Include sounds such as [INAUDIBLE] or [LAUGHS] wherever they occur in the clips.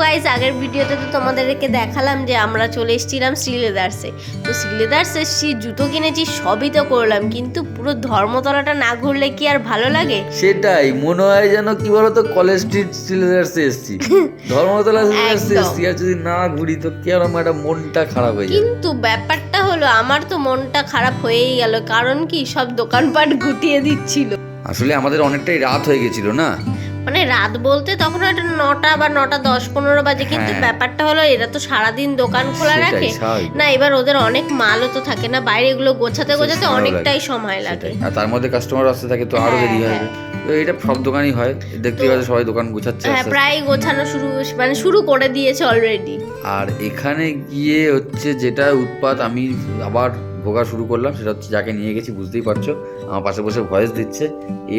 Guys আগের ভিডিওতে তো তোমাদেরকে দেখালাম যে আমরা চলে এসেছিলাম শ্রীলেদার্সে। তো শ্রীলেদার্সে সে জুতো কিনেছি সবই তো করলাম কিন্তু পুরো ধর্মতলাটা না ঘুরলে কি আর ভালো লাগে? সেটাই মনে হয় যেন কি বলতো কলেজ স্ট্রিট সিলেদার্সে এসেছি। [LAUGHS] ধর্মতলা একদম। এসছি আর যদি না ঘুরি তো কীরকম একটা মনটা খারাপ হয়ে যায় কিন্তু ব্যাপারটা হলো আমার তো মনটা খারাপ হয়েই গেল কারণ কি সব দোকানপাট গুটিয়ে দিচ্ছিল। আসলে আমাদের অনেকটাই রাত হয়ে গেছিল না? মানে রাত বলতে তখন একটা নটা বা নটা দশ পনেরো বাজে কিন্তু হ্যাঁ। ব্যাপারটা হলো এরা তো সারাদিন দোকান খোলা রাখে। না এবার ওদের অনেক মালও তো থাকে না বাইরে এগুলো গোছাতে গোছাতে অনেকটাই সময় লাগে। আর তার মধ্যে কাস্টমার আসতে থাকে তো আরও হ্যাঁ, দেরি হয়। হ্যাঁ। তো এটা সব দোকানই হয়। দেখতে পাচ্ছ সবাই দোকান গোছাচ্ছে হ্যাঁ। প্রায় গোছানো শুরু মানে শুরু করে দিয়েছে অলরেডি আর এখানে গিয়ে হচ্ছে যেটা উৎপাত আমি আবার ভোগা শুরু করলাম সেটা হচ্ছে যাকে নিয়ে গেছি বুঝতেই পারছ। আমার পাশে বসে ভয়েস দিচ্ছে।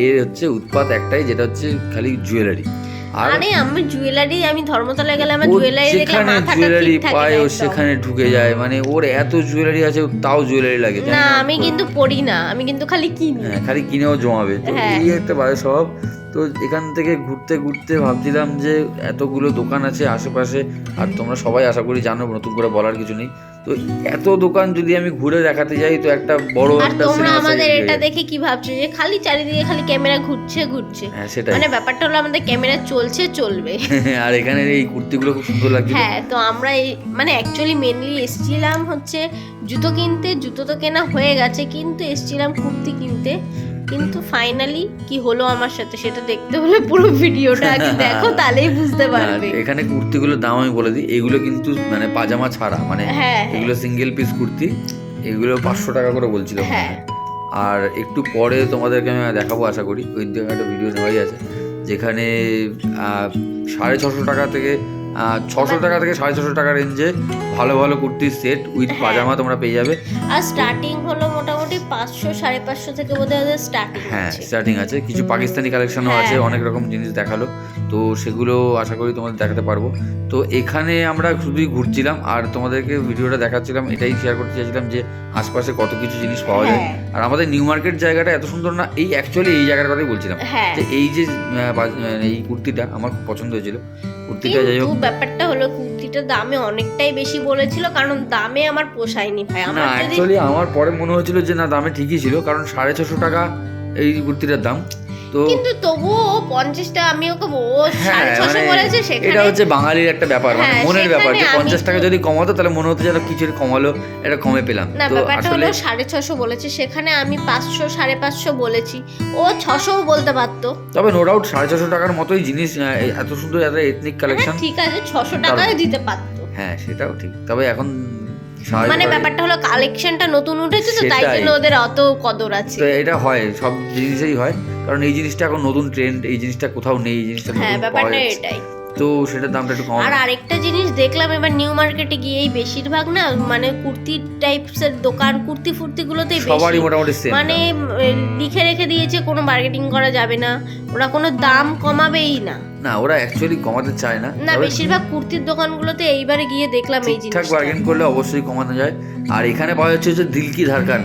এর হচ্ছে উৎপাত একটাই যেটা হচ্ছে খালি জুয়েলারি আর আমি জুয়েলারি আমি ধর্মতলায় গেলে আমার জুয়েলারি দেখলে মাথাটা জুয়েলারি পায় ও সেখানে ঢুকে যায়। মানে ওর এত জুয়েলারি আছে তাও জুয়েলারি লাগে না না? আমি কিন্তু পড়ি না আমি কিন্তু খালি কিনি। হ্যাঁ খালি কিনেও জমাবে। তো হ্যাঁ। এই একটা বাজে স্বভাব। তো এখান থেকে ঘুরতে ঘুরতে ভাবছিলাম যে এতগুলো দোকান আছে আশেপাশে আর তোমরা সবাই আশা করি জানো নতুন করে বলার কিছু নেই। তো এত দোকান যদি আমি ঘুরে দেখাতে যাই তো একটা বড় আর একটা তোমরা আমাদের এটা দেখে কি ভাবছ যে খালি চারিদিকে খালি ক্যামেরা ঘুরছে ঘুরছে? হ্যাঁ সেটাই। মানে ব্যাপারটা হলো আমাদের ক্যামেরা চলছে চলবে। [LAUGHS] আর এখানে এই কুর্তিগুলো খুব সুন্দর লাগছে হ্যাঁ তো আমরা এই মানে অ্যাকচুয়ালি মেনলি এসছিলাম হচ্ছে জুতো কিনতে জুতো তো কেনা হয়ে গেছে কিন্তু এসছিলাম কুর্তি কিনতে। কিন্তু ফাইনালি কি হলো আমার সাথে সেটা দেখতে হলে পুরো ভিডিওটা আগে [LAUGHS] দেখো তাহলেই বুঝতে পারবে এখানে কুর্তিগুলোর দাম আমি বলে দিই এগুলো কিন্তু মানে পাজামা ছাড়া মানে হ্যাঁ, হ্যাঁ। এগুলো সিঙ্গেল পিস কুর্তি এগুলো পাঁচশো টাকা করে বলছিল হ্যাঁ। আর একটু পরে তোমাদেরকে আমি দেখাবো আশা করি ওই দিকে একটা ভিডিও নেওয়াই আছে যেখানে সাড়ে ছশো টাকা থেকে ছশো টাকা থেকে সাড়ে ছশো টাকা রেঞ্জে ভালো ভালো কুর্তির সেট উইথ। পাজামা তোমরা পেয়ে যাবে আর স্টার্টিং হলো পাঁচশো সাড়ে পাঁচশো থেকে বোধ হয় স্টার্টিং হ্যাঁ আছে স্টার্টিং আছে। কিছু পাকিস্তানি কালেকশনও আছে হ্যাঁ। অনেক রকম জিনিস দেখাল। তো সেগুলো আশা করি তোমাদের দেখাতে পারব। তো এখানে আমরা শুধুই ঘুরছিলাম আর তোমাদেরকে ভিডিওটা দেখাচ্ছিলাম এটাই শেয়ার করতে চাইছিলাম যে আশপাশে কত কিছু জিনিস পাওয়া যায়। হ্যাঁ। আর আমাদের নিউ মার্কেট জায়গাটা এত সুন্দর না এই অ্যাকচুয়ালি এই জায়গার কথাই বলছিলাম। হ্যাঁ। যে এই যে আহ, এই কুর্তিটা আমার খুব পছন্দ হয়েছিল। কুর্তিটা যাই হোক। ব্যাপারটা হলো কুর্তিটার দামে অনেকটাই বেশি বলেছিল কারণ দামে আমার পোষায়নি ভাই। আমার অ্যাকচুয়ালি আমার পরে মনে হয়েছিল যে না দামে ঠিকই ছিল কারণ সাড়ে ছশো টাকা এই কুর্তিটার দাম। তো কিন্তু তবুও পঞ্চাশটা আমি ওকে ও হ্যাঁ সাড়ে ছশো মানে বলেছে সেখানে এটা হচ্ছে বাঙালির একটা ব্যাপার মানে হ্যাঁ, মনের ব্যাপার যে পঞ্চাশ টাকা যদি কমাতো তাহলে মনে হতো যেন কিছু কমালো এটা কমে পেলাম। না ব্যাপারটা হলো সাড়ে ছশো বলেছে সেখানে আমি পাঁচশো সাড়ে পাঁচশো বলেছি ও ছশোও বলতে পারতো। তবে নো ডাউট সাড়ে ছশো টাকার মতোই জিনিস এত সুন্দর এত এথনিক হ্যাঁ কালেকশন ঠিক আছে ছশো টাকায় দিতে পারতো। হ্যাঁ সেটাও ঠিক তবে এখন মানে ব্যাপারটা হলো কালেকশনটা নতুন উঠেছে তো তাই জন্য ওদের অত কদর আছে। তো এটা হয় সব জিনিসেই হয়। কারণ এই জিনিসটা এখন নতুন ট্রেন্ড এই জিনিসটা কোথাও নেই এই জিনিসটা হ্যাঁ ব্যাপারটা এটাই। তো সেটার দামটা একটু কম আর আরেকটা জিনিস দেখলাম এবার নিউ মার্কেটে গিয়েই বেশিরভাগ না মানে কুর্তি টাইপসের দোকান কুর্তি ফুর্তি গুলোতেই সবারই মোটামুটি সেম মানে লিখে রেখে দিয়েছে কোনো মার্কেটিং করা যাবে না। ওরা কোনো দাম কমাবেই না। না ওরা অ্যাকচুয়ালি কমাতে চায় না। না বেশিরভাগ কুর্তির দোকানগুলোতে এইবারে গিয়ে দেখলাম এই ঠিকঠাক বার্গেন করলে অবশ্যই কমানো যায়। আর এখানে পাওয়া যাচ্ছে হচ্ছে দিলকি ধারকান।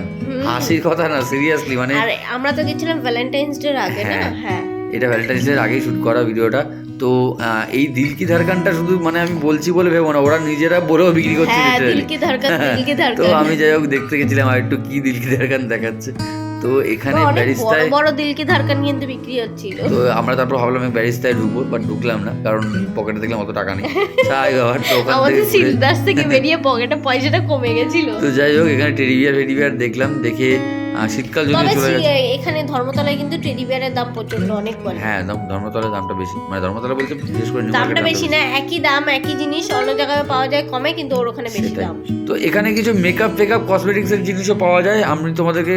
হাসির কথা না সিরিয়াসলি মানে আর আমরা তো গেছিলাম ভ্যালেন্টাইন্স ডে আগে না? হ্যাঁ। হ্যাঁ। এটা ভ্যালেন্টাইন্স ডে আগেই শুট করা ভিডিওটা। তো আহ, এই দিলকি ধারকানটা শুধু মানে আমি বলছি বলে ভেবো না ওরা নিজেরা বলেও বিক্রি করছে হ্যাঁ তো ধারকান আমি যাই হোক দেখতে গেছিলাম আর একটু কি দিলকি ধারকান দেখাচ্ছে। তো এখানে বড় ব্যারিস্তায় বড় দিলকি ধারকান কিন্তু বিক্রি হচ্ছিল। তো আমরা তারপর ভাবলাম আমি ব্যারিস্তায় ঢুকবো বাট ঢুকলাম না কারণ পকেটে দেখলাম অত টাকা নেই। [LAUGHS] তাই আবার তো ওখান থেকে থেকে বেরিয়ে পকেটে পয়সাটা কমে গেছিল। [LAUGHS] তো যাই হোক এখানে টেরিবিয়ার ফেরিবিয়ার দেখলাম দেখে আহ, শীতকাল যদি চলে যাচ্ছে এখানে ধর্মতলায় কিন্তু টেডি বিয়ারের দাম প্রচণ্ড অনেক হ্যাঁ দাম ধর্মতলার দামটা বেশি। মানে ধর্মতলা বলতে বিশেষ করে দামটা বেশি না একই দাম একই জিনিস অন্য জায়গায় পাওয়া যায় কমে কিন্তু ওর ওখানে বেশি দাম। তো এখানে কিছু মেকআপ টেকআপ কসমেটিক্স এর জিনিসও পাওয়া যায়। আমি তোমাদেরকে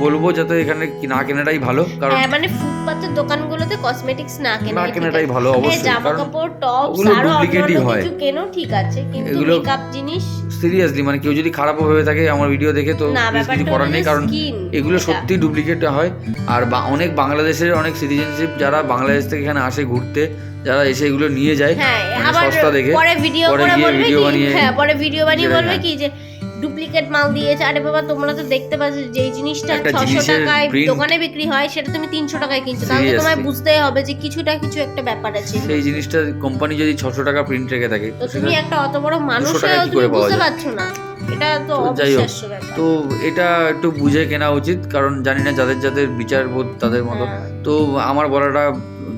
বলব যাতে এখানে না কেনাটাই ভালো কারণ হ্যাঁ মানে ফুটপাত জিনিসপত্রের দোকানগুলোতে কসমেটিক্স না কেনা না কেনাটাই ভালো অবশ্যই, জামা কাপড় টপ আরও duplicate-ই হয়। কিছু কেনো ঠিক আছে কিন্তু মেকআপ জিনিস সিরিয়াসলি মানে কেউ যদি খারাপও ভেবে থাকে আমার ভিডিও দেখে তো কিছু করার নেই কারণ skin এগুলো সত্যি ডুপ্লিকেট হয়। আর অনেক বাংলাদেশের অনেক সিটিজেনশিপ যারা বাংলাদেশ থেকে এখানে আসে ঘুরতে যারা এসে এগুলো নিয়ে যায় হ্যাঁ মানে সস্তা দেখে পরে ভিডিও করে বলবে ভিডিও বানিয়ে হ্যাঁ পরে ভিডিও বানিয়ে বলবে। কি যে ডুপ্লিকেট মাল দিয়েছে আরে বাবা তোমরা তো দেখতে পাচ্ছ যে এই জিনিসটা ছশো টাকায় দোকানে বিক্রি হয় সেটা তুমি তিনশো টাকায় কিনছো। তাহলে তোমায় বুঝতেই হবে যে কিছুটা কিছু একটা ব্যাপার আছে। সেই জিনিসটা কোম্পানি যদি ছশো টাকা প্রিন্ট রেখে থাকে তো তুমি একটা অত বড় মানুষ হয়েও তুমি বুঝতে পারছ না। এটা তো যাই হোক, তো এটা একটু বুঝে কেনা উচিত কারণ জানি না যাদের যাদের বিচার বোধ তাদের মতো। হ্যাঁ। তো আমার বলাটা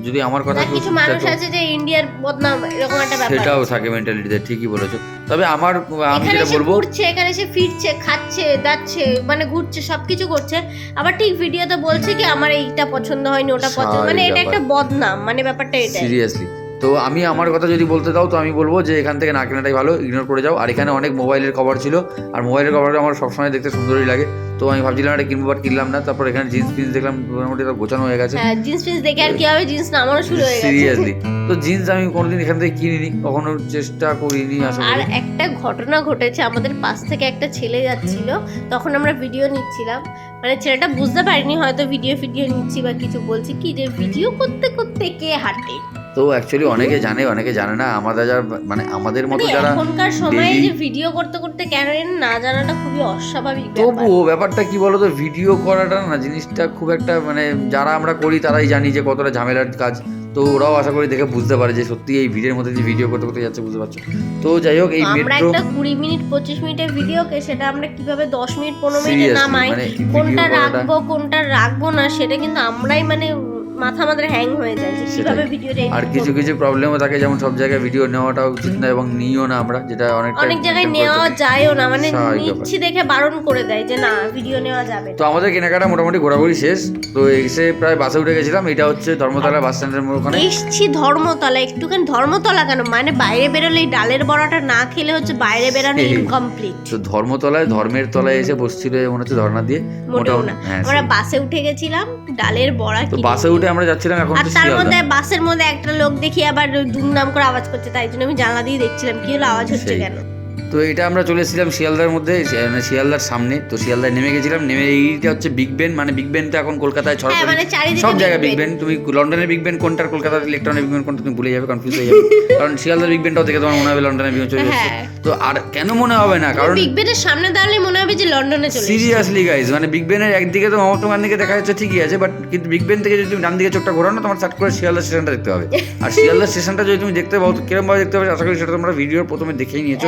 যদি আমার কথা কিছু মানুষ আছে যে ইন্ডিয়ার বদনাম এরকম একটা ব্যাপার। সেটাও থাকে মেন্টালিটিতে ঠিকই বলেছ। তবে আমার আমি যেটা বলব ঘুরছে এখানে সে ফিরছে খাচ্ছে দাচ্ছে মানে ঘুরছে সবকিছু করছে। আবার ঠিক ভিডিওতে বলছে কি আমার এইটা পছন্দ হয়নি ওটা পছন্দ মানে এটা একটা বদনাম মানে ব্যাপারটা এটাই। সিরিয়াসলি তো আমি আমার কথা যদি বলতে দাও তো আমি বলব যে এখান থেকে না কেনাটাই ভালো ইগনোর করে যাও। আর এখানে অনেক মোবাইলের কভার ছিল। আর মোবাইলের কভার আমার সবসময় দেখতে সুন্দরই লাগে। তো আমি ভাবছিলাম এটা কিনবো বাট কিনলাম না। তারপর এখানে জিন্স ফিন্স দেখলাম মোটামুটি গোছানো হয়ে গেছে। হ্যাঁ জিন্স ফিন্স দেখে আর কি হবে? জিন্স নামানো শুরু হয়ে গেছে। সিরিয়াসলি তো জিন্স আমি কোনোদিন এখান থেকে কিনিনি কখনো চেষ্টা করিনি আশা আর একটা ঘটনা ঘটেছে আমাদের পাশ থেকে একটা ছেলে যাচ্ছিল তখন আমরা ভিডিও নিচ্ছিলাম। মানে ছেলেটা বুঝতে পারিনি হয়তো ভিডিও ফিডিও নিচ্ছি বা কিছু বলছি। কি যে ভিডিও করতে করতে কে হাঁটে? তো অ্যাকচুয়ালি অনেকে জানে অনেকে জানে না। আমাদের যারা মানে আমাদের মতো মানে যারা এখনকার সময়ে যে ভিডিও করতে করতে কেন না জানাটা খুবই অস্বাভাবিক তবুও ব্যাপারটা কি বলতো? ভিডিও করাটা না জিনিসটা খুব একটা মানে যারা আমরা করি তারাই জানি যে কতটা ঝামেলার কাজ। তো ওরাও আশা করি দেখে বুঝতে পারে যে সত্যি এই ভিডিওর মধ্যে যে ভিডিও করতে করতে যাচ্ছে বুঝতে পারছ? তো যাই হোক এই আমরা একটা কুড়ি মিনিট পঁচিশ মিনিটের ভিডিওকে সেটা আমরা কীভাবে দশ মিনিট পনেরো মিনিটে সিরিয়াসলি নামাই মানে কোনটা রাখব কোনটা রাখব না সেটা কিন্তু আমরাই মানে মাথা আমাদের হ্যাং হয়ে যায় যে কীভাবে। ভিডিওটা আর কিছু কিছু প্রবলেমও থাকে যেমন সব জায়গায় ভিডিও নেওয়াটা উচিত না এবং নিও না আমরা যেটা অনেকটা অনেক জায়গায় নেওয়া যায়ও না মানে নিচ্ছি দেখে বারণ করে দেয় যে না ভিডিও নেওয়া যাবে তো আমাদের কেনাকাটা মোটামুটি ঘোরাঘুরি শেষ তো এসে প্রায় বাসে উঠে গেছিলাম এটা হচ্ছে ধর্মতলা বাস স্ট্যান্ডের ওখানে। এসছি ধর্মতলা একটুখানি ধর্মতলা কেন? মানে বাইরে বেরোলে এই ডালের বড়াটা না খেলে হচ্ছে বাইরে বেরোনো ইনকমপ্লিট তো ধর্মতলায় ধর্মের তলায় এসে বসছিল মনে হচ্ছে ধর্ণা দিয়ে মোটেও না। হ্যাঁ, আমরা বাসে উঠে গেছিলাম ডালের বড়া বাসে উঠে আমরা যাচ্ছিলাম এখন আর তার। মধ্যে বাসের মধ্যে একটা লোক দেখি আবার দুমদাম করে আওয়াজ করছে তাই জন্য আমি জানলা দিয়ে দেখছিলাম কি হলো আওয়াজ হচ্ছে কেন তো এটা আমরা চলে এসেছিলাম শিয়ালদার মধ্যে মানে শিয়ালদার সামনে তো শিয়ালদায় নেমে গেছিলাম নেমে এইটা হচ্ছে বিগ বেন মানে বিগ বেনটা এখন কলকাতায় হ্যাঁ ছড়াছড়ি মানে চারিদিকে সব জায়গায় বিগ। বেন তুমি লন্ডনের বিগ বেন কোনটার কলকাতার ইলেকট্রনিক বিগ বেন কোনটা তুমি ভুলে যাবে কনফিউজ হয়ে যাবে [LAUGHS] কারণ শিয়ালদার বিগ বেনটাও দেখে তোমার মনে হবে লন্ডনের বিগ বেন চলে যাচ্ছে হ্যাঁ। তো আর কেন মনে হবে না কারণ বিগ বেনের সামনে দাঁড়ালে মনে হবে যে লন্ডনে চলে। সিরিয়াসলি গাইজ মানে বিগ বেনের একদিকে তো মমতা দিকে দেখা যাচ্ছে ঠিকই আছে বাট কিন্তু বিগ বেন থেকে যদি তুমি ডান দিকে চোখটা ঘোরাও না তোমার সাট করে শিয়ালদা স্টেশনটা দেখতে হবে আর [LAUGHS] শিয়ালদা স্টেশনটা যদি তুমি দেখতে পাও তো কিরম ভাবে দেখতে পাবে আশা করি সেটা তোমরা ভিডিওর প্রথমে দেখেই নিয়েছো।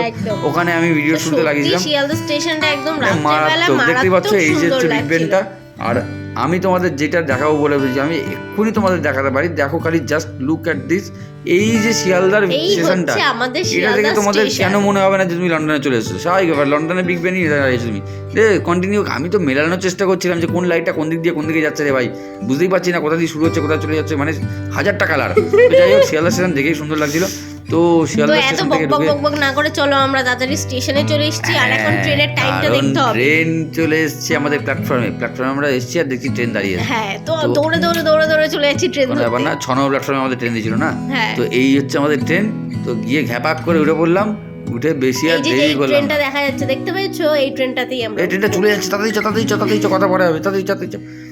ওখানে আমি ভিডিও শুনতে লাগিয়েছিলাম শিয়ালদা স্টেশনটা একদম মারাত্মক দেখতেই পাচ্ছ এই যে হচ্ছে বিগ বেনটা আর আমি তোমাদের যেটা দেখাবো বলে বলছি আমি এক্ষুনি তোমাদের দেখাতে পারি। দেখো খালি জাস্ট লুক অ্যাট দিস এই যে শিয়ালদার স্টেশনটা এটা দেখে তোমাদের কেন মনে হবে না যে তুমি লন্ডনে চলে এসেছ? স্বাভাবিক ব্যাপার লন্ডনে বিগ বেনই দাঁড়িয়েছো তুমি। কন্টিনিউ আমি তো মেলানোর চেষ্টা করছিলাম যে কোন লাইটটা কোন দিক দিয়ে কোন দিকে যাচ্ছে রে ভাই। বুঝতেই পারছি না কোথা দিয়ে শুরু হচ্ছে কোথায় চলে যাচ্ছে মানে হাজারটা কালার যাই হোক শিয়ালদা স্টেশন দেখেই সুন্দর লাগছিল। তো শিয়ালদা স্টেশন থেকে ঢুকে বক বক না করে চলো আমরা তাড়াতাড়ি স্টেশনে চলে এসেছি। আর এখন হ্যাঁ, ট্রেনের টাইমটা দেখতে হবে। ট্রেন চলে এসেছে আমাদের প্ল্যাটফর্মে প্ল্যাটফর্মে আমরা এসেছি আর দেখছি ট্রেন দাঁড়িয়ে আছে। হ্যাঁ তো দৌড়ে দৌড়ে দৌড়ে দৌড়ে চলে যাচ্ছি ট্রেন ব্যাপার না ছ নম্বর প্ল্যাটফর্মে আমাদের ট্রেন দিয়েছিল না? হ্যাঁ। তো এই হচ্ছে আমাদের ট্রেন। তো গিয়ে ঘ্যাপাক করে উঠে পড়লাম। উঠে বেশি আর দেরি করলাম। ট্রেনটা দেখা যাচ্ছে দেখতে পেয়েছ? এই ট্রেনটাতেই আমরা এই ট্রেনটা চলে যাচ্ছে তাড়াতাড়ি তাড়াতাড়ি তাড়াতাড়ি কথা পরে হবে তাড়াতাড়ি চ তাড়াতাড়ি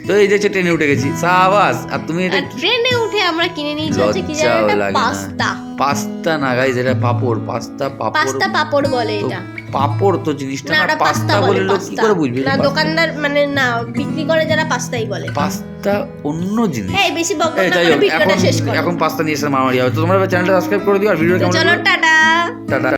তো এই দেখছে ট্রেনে উঠে গেছি। সাবাস আর তুমি এটা ট্রেনে উঠে আমরা কিনে নিয়েছি হচ্ছে কি জানো পাস্তা। পাস্তা না গাইজ এটা পাপড় পাস্তা পাপড়। পাস্তা পাপড় বলে এটা। পাপড় তো জিনিসটা না পাস্তা বলে লোক কি করে বুঝবে? না দোকানদার মানে না বিক্রি করে যারা পাস্তাই বলে। পাস্তা অন্য জিনিস। এই বেশি বক এই না করে ভিডিওটা শেষ করো। এখন পাস্তা নিয়ে এসে মারামারি হবে। তো তোমরা চ্যানেলটা সাবস্ক্রাইব করে দিও আর ভিডিও কেমন চলো টাটা। টাটা।